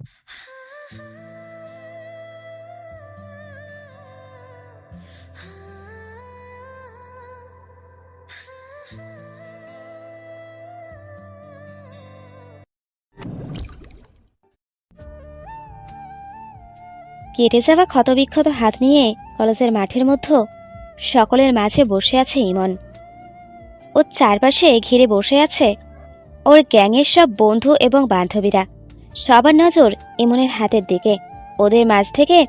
কেটে যাওয়া ক্ষতবিক্ষত হাত নিয়ে কলেজের মাঠের মধ্যে সকলের মাঝে বসে আছে ইমন। ওর চারপাশে ঘিরে বসে আছে ওর গ্যাংয়ের সব বন্ধু এবং বান্ধবীরা। সবার নজর ইমনের হাতের দিকে। ওদের মাঝ থেকে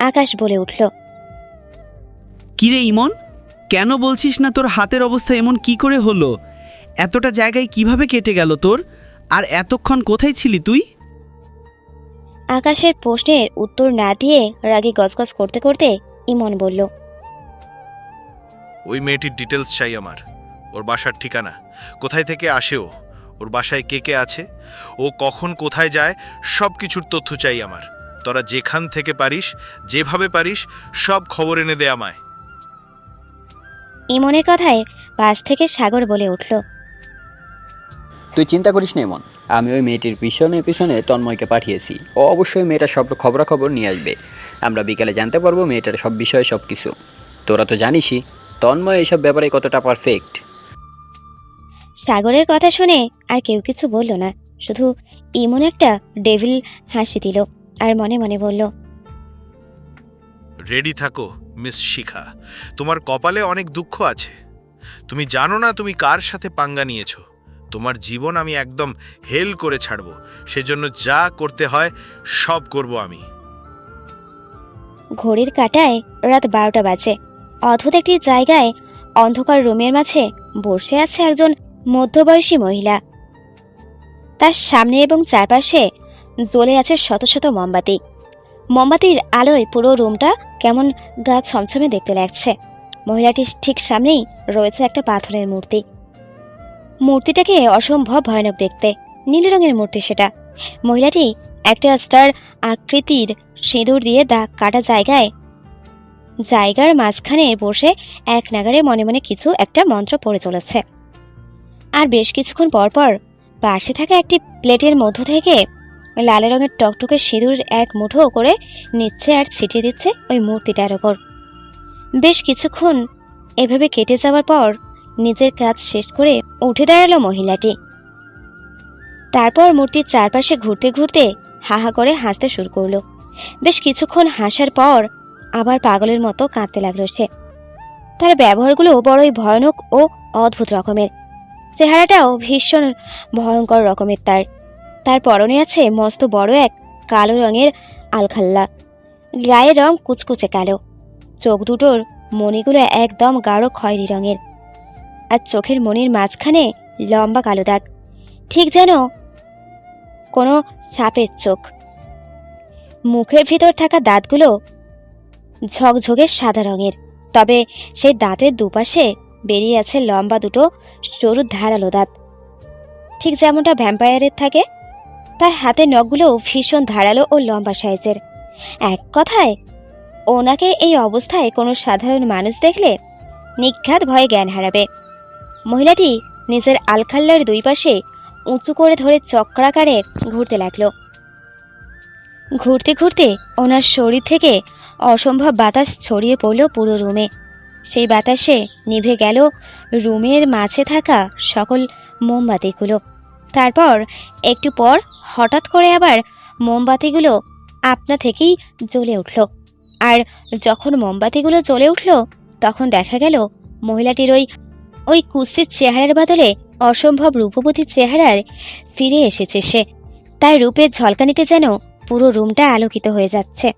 আকাশ বলে উঠল কিরে ইমন? কেন বলছিস না তোর হাতের অবস্থা এমন কি করে হলো? এতটা জায়গায় কীভাবে কেটে গেল তোর? আর এতক্ষণ কোথায় ছিলি তুই? আকাশের প্রশ্নের উত্তর না দিয়ে রাগে গজগজ করতে করতে ইমন বলল ওই মেয়েটির ডিটেলস চাই আমার। ওর বাসার ঠিকানা। কোথায় থেকে আসে ও? ওর বাসায় কে কে আছে ও কখন কোথায় যায় সব কিছুর তথ্য চাই আমার। তোরা যেখান থেকে পারিস যেভাবে পারিস সব খবর এনে দে আমায়। ইমনের কথায় পাশ থেকে সাগর বলে উঠল তুই চিন্তা করিস না এমন আমি ওই মেয়েটির পিছনে পিছনে তন্ময়কে পাঠিয়েছি। ও অবশ্যই মেয়েটার সব খবরাখবর নিয়ে আসবে। আমরা বিকালে জানতে পারব মেয়েটার সব বিষয়ে সব কিছু তোরা তো জানিসই তন্ময় এইসব ব্যাপারে কতটা পারফেক্ট সাগরের কথা শুনে আর কেউ কিছু বলল না। শুধু ইমন একটা ডেভিল হাসি দিল আর মনে মনে বলল রেডি থাকো মিস শিখা। তোমার কপালে অনেক দুঃখ আছে। তুমি জানো না তুমি কার সাথে পাঙ্গা নিয়েছো। তোমার জীবন আমি একদম হেল করে ছাড়ব। সেজন্য যা করতে হয় সব করব আমি। ঘড়ির কাটায় রাত বারোটা বাজে। অদ্ভুত একটি জায়গায় অন্ধকার রুমের মাঝে বসে আছে একজন মধ্যবয়সী মহিলা। তার সামনে এবং চারপাশে জ্বলে আছে শত শত মোমবাতি। মোমবাতির আলোয় পুরো রুমটা কেমন গা ছমছমে দেখতে লাগছে। মহিলাটির ঠিক সামনেই রয়েছে একটা পাথরের মূর্তি। মূর্তিটাকে অসম্ভব ভয়ানক দেখতে। নীল রঙের মূর্তি সেটা। মহিলাটি একটা স্টার আকৃতির সিঁদুর দিয়ে দাগ কাটা জায়গায়, জায়গার মাঝখানে বসে এক নাগারে মনে মনে কিছু একটা মন্ত্র পড়ে চলেছে। আর বেশ কিছুক্ষণ পরপর পাশে থাকা একটি প্লেটের মধ্য থেকে লাল রঙের টকটকে সিঁদুর এক মুঠো করে নিচ্ছে আর ছিটিয়ে দিচ্ছে ওই মূর্তিটার ওপর। বেশ কিছুক্ষণ এভাবে কেটে যাওয়ার পর নিজের কাজ শেষ করে উঠে দাঁড়াল মহিলাটি। তারপর মূর্তির চারপাশে ঘুরতে ঘুরতে হাহা করে হাসতে শুরু করল। বেশ কিছুক্ষণ হাসার পর আবার পাগলের মতো কাঁদতে লাগল সে। তার ব্যবহারগুলো বড়ই ভয়ানক ও অদ্ভুত রকমের। চেহারাটাও ভীষণ ভয়ঙ্কর রকমের তার। তার পরনে আছে মস্ত বড় এক কালো রঙের আলখাল্লা। গায়ের রং কুচকুচে কালো। চোখ দুটোর মণিগুলো একদম গাঢ় খয়েরি রঙের। আর চোখের মনির মাঝখানে লম্বা কালো দাগ। ঠিক যেন কোনো সাপের চোখ। মুখের ভিতর থাকা দাঁতগুলো ঝকঝকে সাদা রঙের। তবে সেই দাঁতের দুপাশে বেরিয়ে আছে লম্বা দুটো সরু ধারালো দাঁত। ঠিক যেমনটা ভ্যাম্পায়ারের থাকে, তার হাতের নখগুলো ভীষণ ধারালো ও লম্বা সাইজের। এক কথায়, ওনাকে এই অবস্থায় কোনো সাধারণ মানুষ দেখলে নিঘাত ভয়ে জ্ঞান হারাবে। মহিলাটি নিজের আলখাল্লার দুই পাশে উঁচু করে ধরে চক্রাকারে ঘুরতে লাগল। ঘুরতে ঘুরতে ওনার শরীর থেকে অসম্ভব বাতাস ছড়িয়ে পড়ল পুরো রুমে। সেই বাতাসে নিভে গেল রুমের মাঝে থাকা সকল মোমবাতিগুলো। তারপর একটু পর হঠাৎ করে আবার মোমবাতিগুলো আপনা থেকেই জ্বলে উঠল। আর যখন মোমবাতিগুলো জ্বলে উঠল, তখন দেখা গেল মহিলাটির ওই ওই কুস্তির চেহারার বদলে অসম্ভব রূপবতী চেহারার ফিরে এসেছে সে। তার রূপের ঝলকানিতে যেন পুরো রুমটা আলোকিত হয়ে যাচ্ছে।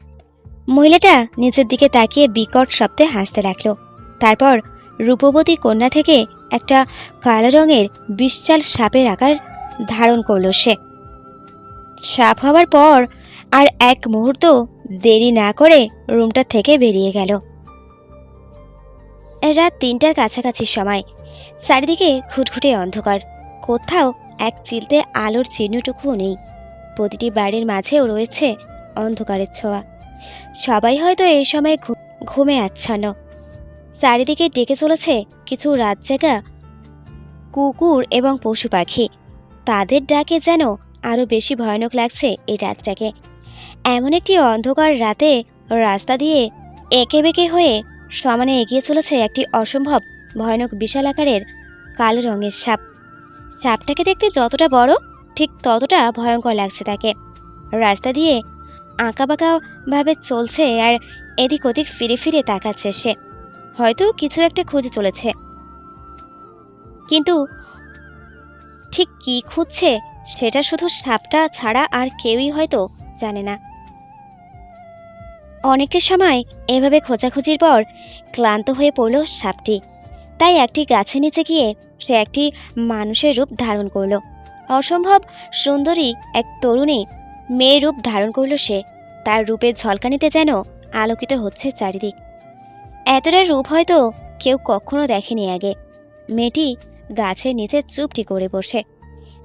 মহিলাটা নিচের দিকে তাকিয়ে বিকট শব্দে হাসতে লাগল। তারপর রূপবতী কন্যা থেকে একটা কালো রঙের বিশাল সাপের আকার ধারণ করল সে। সাপ হওয়ার পর আর এক মুহূর্ত দেরি না করে রুমটা থেকে বেরিয়ে গেল। রাত তিনটার কাছাকাছি সময়। চারিদিকে খুটখুটে অন্ধকার। কোথাও এক চিলতে আলোর চিহ্নটুকুও নেই। প্রতিটি বাড়ির মাঝেও রয়েছে অন্ধকারের ছোঁয়া। সবাই হয়তো এই সময় ঘুমে আচ্ছন্ন। চারিদিকে ডেকে চলেছে কিছু রাত জাগা কুকুর এবং পশু পাখি। তাদের ডাকে যেন আরও বেশি ভয়ানক লাগছে এই রাতটাকে। এমন একটি অন্ধকার রাতে রাস্তা দিয়ে এঁকে বেঁকে হয়ে সমানে এগিয়ে চলেছে একটি অসম্ভব ভয়ানক বিশাল আকারের কালো রঙের সাপ। সাপটাকে দেখতে যতটা বড়, ঠিক ততটা ভয়ঙ্কর লাগছে তাকে। রাস্তা দিয়ে আঁকাবাঁকাভাবে চলছে আর এদিক ওদিক ফিরে ফিরে তাকাচ্ছে সে। হয়তো কিছু একটা খুঁজে চলেছে। কিন্তু ঠিক কি খুঁজছে, সেটা শুধু সাপটা ছাড়া আর কেউই হয়তো জানে না। অনেকটা সময় এভাবে খোঁজাখুঁজির পর ক্লান্ত হয়ে পড়ল সাপটি। তাই একটি গাছের নিচে গিয়ে সে একটি মানুষের রূপ ধারণ করল। অসম্ভব সুন্দরী এক তরুণী মেয়ের রূপ ধারণ করল সে। তার রূপের ঝলকানিতে যেন আলোকিত হচ্ছে চারিদিক। এতটা রূপ হয়তো কেউ কখনো দেখেনি আগে। মেয়েটি গাছের নিচে চুপটি করে বসে।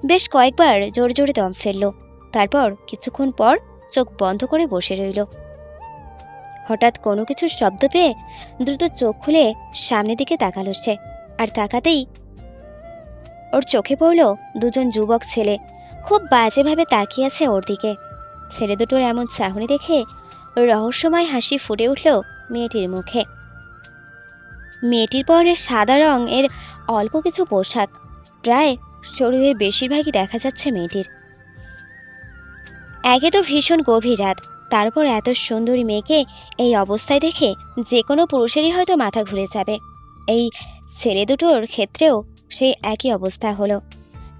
বেশ কয়েকবার জোরে জোরে দম ফেলল। তারপর কিছুক্ষণ পর চোখ বন্ধ করে বসে রইল। হঠাৎ কোনো কিছুর শব্দ পেয়ে দ্রুত চোখ খুলে সামনের দিকে তাকালো সে। আর তাকাতেই ওর চোখে পড়ল দুজন যুবক ছেলে। খুব বাজেভাবে তাকিয়ে আছে ওর দিকে। ছেলে দুটোর এমন চাহনি দেখে রহস্যময় হাসি ফুটে উঠল মেয়েটির মুখে। মেয়েটির পরনে সাদা রং এর অল্প কিছু পোশাক। প্রায় শরীরের বেশিরভাগই দেখা যাচ্ছে মেয়েটির। একে তো ভীষণ গভীর রাত। তারপর এত সুন্দরী মেয়েকে এই অবস্থায় দেখে যে কোনো পুরুষেরই হয়তো মাথা ঘুরে যাবে। এই ছেলে দুটোর ক্ষেত্রেও সেই একই অবস্থা হলো।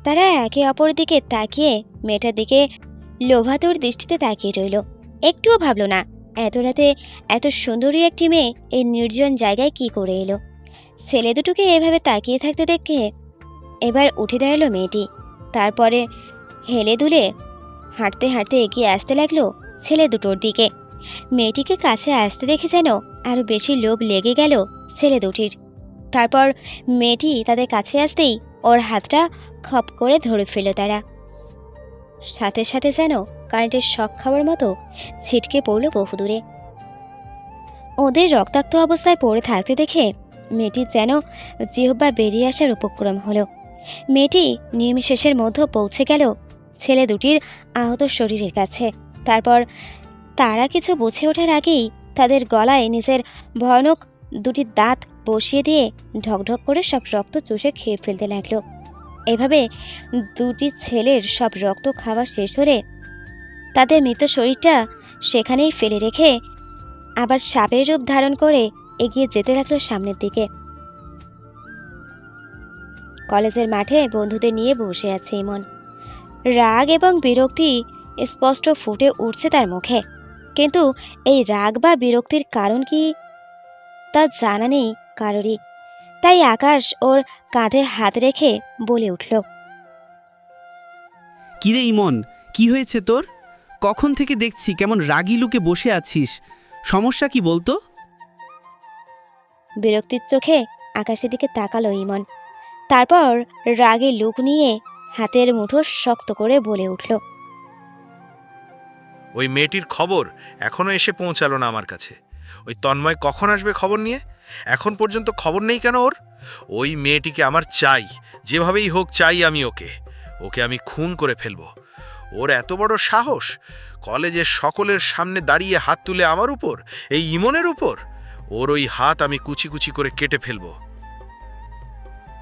তারা একে অপরের দিকে তাকিয়ে মেয়েটার দিকে লোভাতুর দৃষ্টিতে তাকিয়ে রইল। একটুও ভাবলো না এত রাতে এত সুন্দরী একটি মেয়ে এই নির্জন জায়গায় কি করে এলো? ছেলে দুটোকে এভাবে তাকিয়ে থাকতে দেখে এবার উঠে দাঁড়াল মেয়েটি। তারপরে হেলে দুলে হাঁটতে হাঁটতে এগিয়ে আসতে লাগল ছেলে দুটোর দিকে। মেয়েটিকে কাছে আসতে দেখে যেন আরও বেশি লোভ লেগে গেল ছেলে দুটির। তারপর মেয়েটি তাদের কাছে আসতেই ওর হাতটা খপ করে ধরে ফেলল তারা। সাথে সাথে যেন কারেন্টের শখ খাওয়ার মতো ছিটকে পড়ল বহুদূরে। ওদের রক্তাক্ত অবস্থায় পড়ে থাকতে দেখে মেয়েটির যেন জিহ্বা বেরিয়ে আসার উপক্রম হলো। মেয়েটি নির্বিশেষের মধ্যে পৌঁছে গেল ছেলে দুটির আহত শরীরের কাছে। তারপর তারা কিছু বুঝে ওঠার আগেই তাদের গলায় নিজের ভয়ানক দুটি দাঁত বসিয়ে দিয়ে ঢকঢক করে সব রক্ত চুষে খেয়ে ফেলতে লাগল। এভাবে দুটি ছেলের সব রক্ত খাওয়া শেষ হলে তাদের মৃত শরীরটা সেখানেই ফেলে রেখে আবার সাপের রূপ ধারণ করে এগিয়ে যেতে লাগল সামনের দিকে। কলেজের মাঠে বন্ধুদের নিয়ে বসে আছে ইমন। রাগ এবং বিরক্তি স্পষ্ট ফুটে উঠছে তার মুখে। কিন্তু এই রাগ বা বিরক্তির কারণ কি তা জানা নেই কারোরই। তাই আকাশ ওর কাঁধে হাত রেখে বলে উঠল কিরে ইমন কি হয়েছে তোর? কখন থেকে দেখছি কেমন রাগি লুকে বসে আছিস? সমস্যা কি বলতো? বিরক্তির চোখে আকাশের দিকে তাকালো ইমন। তারপর রাগে লুক নিয়ে হাতের মুঠো শক্ত করে বলে উঠল ওই মেয়েটির খবর এখনও এসে পৌঁছালো না আমার কাছে। ওই তন্ময় কখন আসবে খবর নিয়ে? এখন পর্যন্ত খবর নেই কেন ওর? ওই মেয়েটিকে আমার চাই, যেভাবেই হোক চাই আমি ওকে। ওকে আমি খুন করে ফেলব। ওর এত বড় সাহস? কলেজের সকলের সামনে দাঁড়িয়ে হাত তুলে আমার উপর? এই ইমনের উপর? ওর ওই হাত আমি কুচি কুচি করে কেটে ফেলব।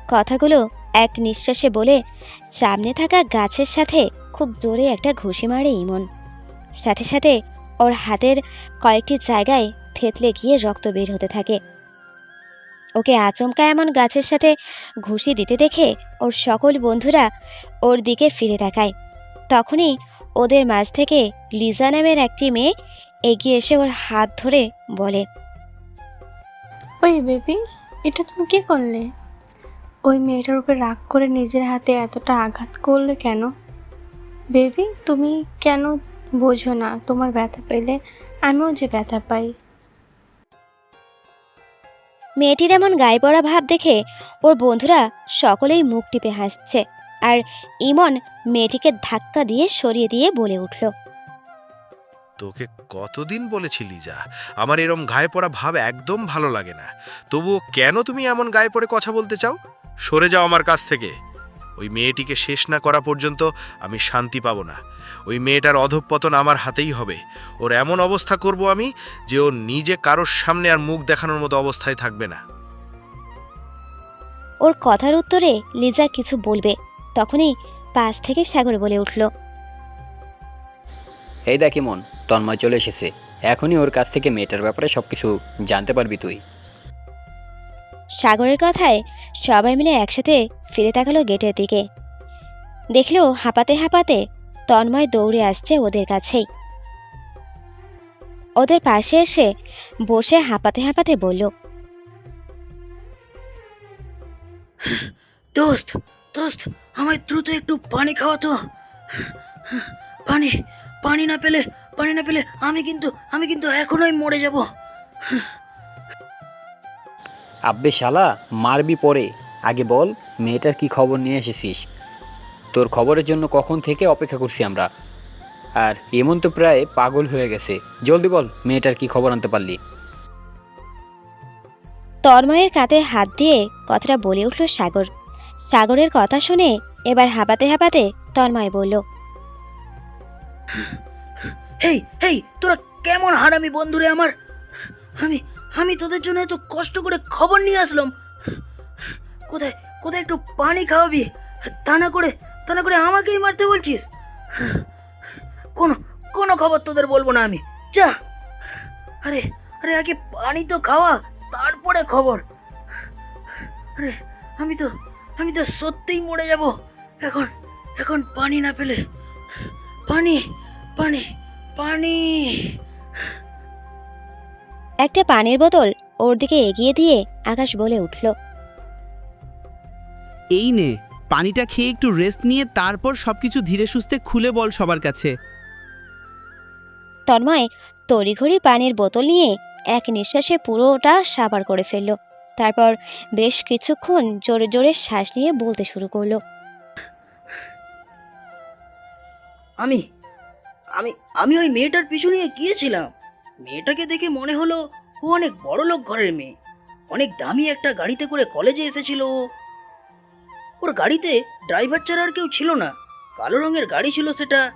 কথাগুলো এক নিঃশ্বাসে বলে সামনে থাকা গাছের সাথে খুব জোরে একটা ঘুষি মারে ইমন। সাথে সাথে ওর হাতের কয়েকটি জায়গায় থেতলে গিয়ে রক্ত বের হতে থাকে। ওকে আচমকা এমন গাছের সাথে ঘুষি দিতে দেখে ওর সকল বন্ধুরা ওর দিকে ফিরে তাকায়। তখনই ওদের মাঝ থেকে লিজা নামের একটি মেয়ে এগিয়ে এসে ওর হাত ধরে বলে, ওই বেবি, এটা তুমি কি করলে? ওই মেয়েটার উপর রাগ করে নিজের হাতে এতটা আঘাত করলে কেন? বেবি, তুমি কেন বোঝো না? তোমার ব্যথা পেলে আমিও যে ব্যথা পাই। মেয়েটির এমন গায়ে পড়া ভাব দেখে ওর বন্ধুরা সকলেই মুখ টিপে হাসছে আর ইমন মেয়েটিকে ধাক্কা দিয়ে সরিয়ে দিয়ে বলে উঠল, তোকে কতদিন বলেছি লিজা আমার এরম গায়ে পড়া ভাব একদম ভালো লাগে না। তবুও কেন তুমি এমন গায়ে পড়ে কথা বলতে চাও? সরে যাও আমার কাছ থেকে। ওই মেয়েটিকে শেষ না করা পর্যন্ত আমি শান্তি পাবো না। ওই মেয়েটার অধঃপতন আমার হাতেই হবে। ওর এমন অবস্থা করব আমি যে ও নিজে কারোর সামনে আর মুখ দেখানোর মতো অবস্থায় থাকবে না। ওর কথার উত্তরে লিজা কিছু বলবে। তখনই পাশ থেকে সাগর বলে উঠল এই দেখ মন তন্ময় চলে এসেছে। এখনই ওর কাছ থেকে মেয়েটার ব্যাপারে সবকিছু জানতে পারবি তুই। সাগরের কথায় সবাই মিলে একসাথে ফিরে তাকালো গেটের দিকে। দেখল হাঁপাতে হাঁপাতে তন্ময় দৌড়ে আসছে ওদের কাছেই। ওদের পাশে এসে বসে হাঁপাতে হাঁপাতে বলল, দোস্ত দোস্ত, আমায় দ্রুত একটু পানি খাওয়াতো পানি পানি না পেলে, পানি না পেলে আমি কিন্তু আমি কিন্তু এখনোই মরে যাব। আব্বে শালা মারবি পরে। আগে বল মেয়েটার কি খবর নিয়ে এসেছিস? তোর খবরের জন্য কখন থেকে অপেক্ষা করছি আমরা? আর এমন তো প্রায় পাগল হয়ে গেছে। জলদি বল মেয়েটার কি খবর আনতে পারলি? তন্ময়ের কাঁধে হাত দিয়ে কথাটা বলে উঠল সাগর। সাগরের কথা শুনে এবার হাঁপাতে হাঁপাতে তন্ময় বলল হেই হেই তোরা কেমন হারামি বন্ধুরে আমার? আমি আমি তোদের জন্য এত কষ্ট করে খবর নিয়ে আসলাম। কোথায় কোথায় একটু পানি খাওয়াবি? তা না করে, তা না করে আমাকেই মারতে বলছিস? কোনো কোনো খবর তোদের বলব না আমি। যা। আরে আরে, আগে পানি তো খাওয়া, তারপরে খবর। আরে, আমি তো আমি তো সত্যিই মরে যাব। এখন এখন পানি না পেলে। পানি পানি পানি। একটা পানির বোতল ওর দিকে এগিয়ে দিয়ে আকাশ বলে উঠল। এই নে পানিটা খেয়ে একটু রেস্ট নিয়ে তারপর সবকিছু ধীরে সুস্থে খুলে বল সবার কাছে। তন্ময় তড়িঘড়ি পানির বোতল নিয়ে এক নিঃশ্বাসে পুরোটা সাবার করে ফেলল। তারপর বেশ কিছুক্ষণ জোরে জোরে শ্বাস নিয়ে বলতে শুরু করল। আমি আমি আমি ওই মেয়েটার পিছু নিয়ে গিয়েছিলাম। মেয়েটাকে দেখে মনে হলো ও অনেক বড় লোক ঘরের মেয়ে। অনেক দামি একটা গাড়িতে করে কলেজে এসেছিল ও। ওর গাড়িতে ড্রাইভার ছাড়া আর কেউ ছিল না। কালো রঙের গাড়ি ছিল সেটা।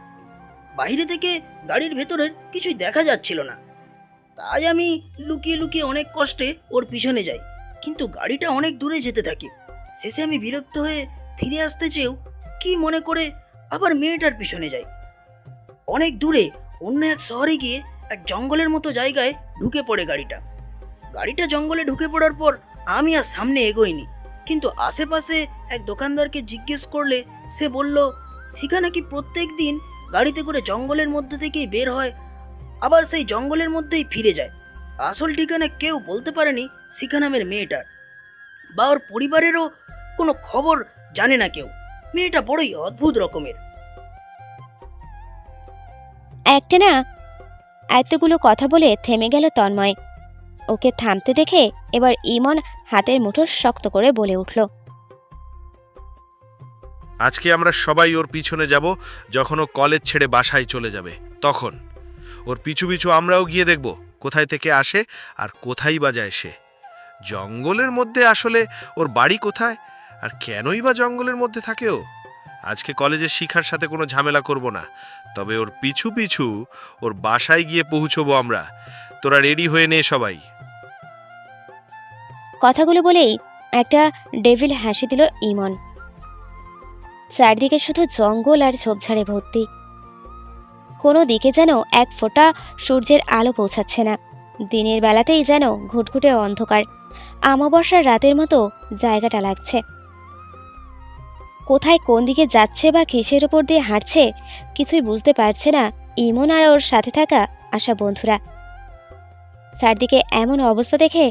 বাইরে থেকে গাড়ির ভেতরের কিছুই দেখা যাচ্ছিল না। তাই আমি লুকিয়ে লুকিয়ে অনেক কষ্টে ওর পিছনে যাই। কিন্তু গাড়িটা অনেক দূরে যেতে থাকে। শেষে আমি বিরক্ত হয়ে ফিরে আসতে চেয়েও কি মনে করে আবার মেয়েটার পিছনে যাই। অনেক দূরে অন্য এক শহরে গিয়ে এক জঙ্গলের মতো জায়গায় ঢুকে পড়ে গাড়িটা। গাড়িটা জঙ্গলে ঢুকে পড়ার পর আমি আর সামনে এগোইনি। কিন্তু আশেপাশে এক দোকানদারকে জিজ্ঞেস করলে সে বলল, শিখা নাকি প্রত্যেক দিন গাড়িতে করে জঙ্গলের মধ্যে থেকেই বের হয়, আবার সেই জঙ্গলের মধ্যেই ফিরে যায়। আসল ঠিকানা কেউ বলতে পারেনি শিখা নামের মেয়েটার। বা ওর পরিবারেরও কোনো খবর জানে না কেউ। মেয়েটা বড়ই অদ্ভুত রকমের। একটা না এতগুলো কথা বলে থেমে গেল তন্ময়। ওকে থামতে দেখে এবার ইমন হাতের মুঠো শক্ত করে বলে উঠল, আজকে আমরা সবাই ওর পিছনে যাব যখন ও কলেজ ছেড়ে বাসায় চলে যাবে, তখন। ওর পিছু পিছু আমরাও গিয়ে দেখব কোথায় থেকে আসে আর কোথায় বা যায় সে। জঙ্গলের মধ্যে আসলে ওর বাড়ি কোথায়? আর কেনই বা জঙ্গলের মধ্যে থাকে ও? আজকে কলেজের শিখার সাথে কোনো ঝামেলা করব না। তবে ওর পিছু পিছু ওর বাসায় গিয়ে পৌঁছবো আমরা। তোরা রেডি হয়ে নে সবাই। কথাগুলো বলেই একটা ডেভিল হাসি দিল ইমন। চারদিকে শুধু জঙ্গল আর ঝোপঝাড়ে ভর্তি। কোনো দিকে যেন এক ফোঁটা সূর্যের আলো পৌঁছাচ্ছে না। দিনের বেলাতেই যেন ঘুটঘুটে অন্ধকার। আমাবস্যার রাতের মতো জায়গাটা লাগছে। কোথায় কোন দিকে যাচ্ছে বা কিসের ওপর দিয়ে হাঁটছে, কিছুই বুঝতে পারছে না ইমন আর ওর সাথে থাকা আশা বন্ধুরা। চারদিকে এমন অবস্থা দেখে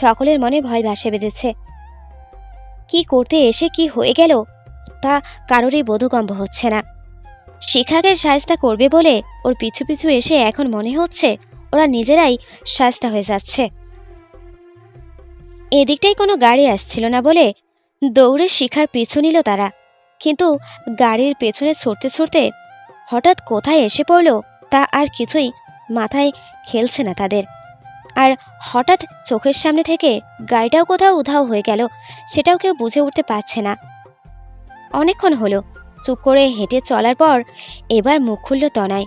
সকলের মনে ভয় ভাসে বেঁধেছে। কি করতে এসে কি হয়ে গেল, তা কারোরই বোধগম্ভ হচ্ছে না। শিখাকে সায়স্তা করবে বলে ওর পিছু পিছু এসে এখন মনে হচ্ছে ওরা নিজেরাই সায়স্তা হয়ে যাচ্ছে। এদিকটাই কোনো গাড়ি আসছিল না বলে দৌড়ে শিখার পিছু নিল তারা। কিন্তু গাড়ির পেছনে ছুটতে ছুটতে হঠাৎ কোথায় এসে পড়ল তা আর কিছুই মাথায় খেলছে না তাদের। আর হঠাৎ চোখের সামনে থেকে গাড়িটাও কোথাও উধাও হয়ে গেল, সেটাও কেউ বুঝে উঠতে পারছে না। অনেকক্ষণ হলো, চুপ করে হেঁটে চলার পর এবার মুখ খুলল তনয়।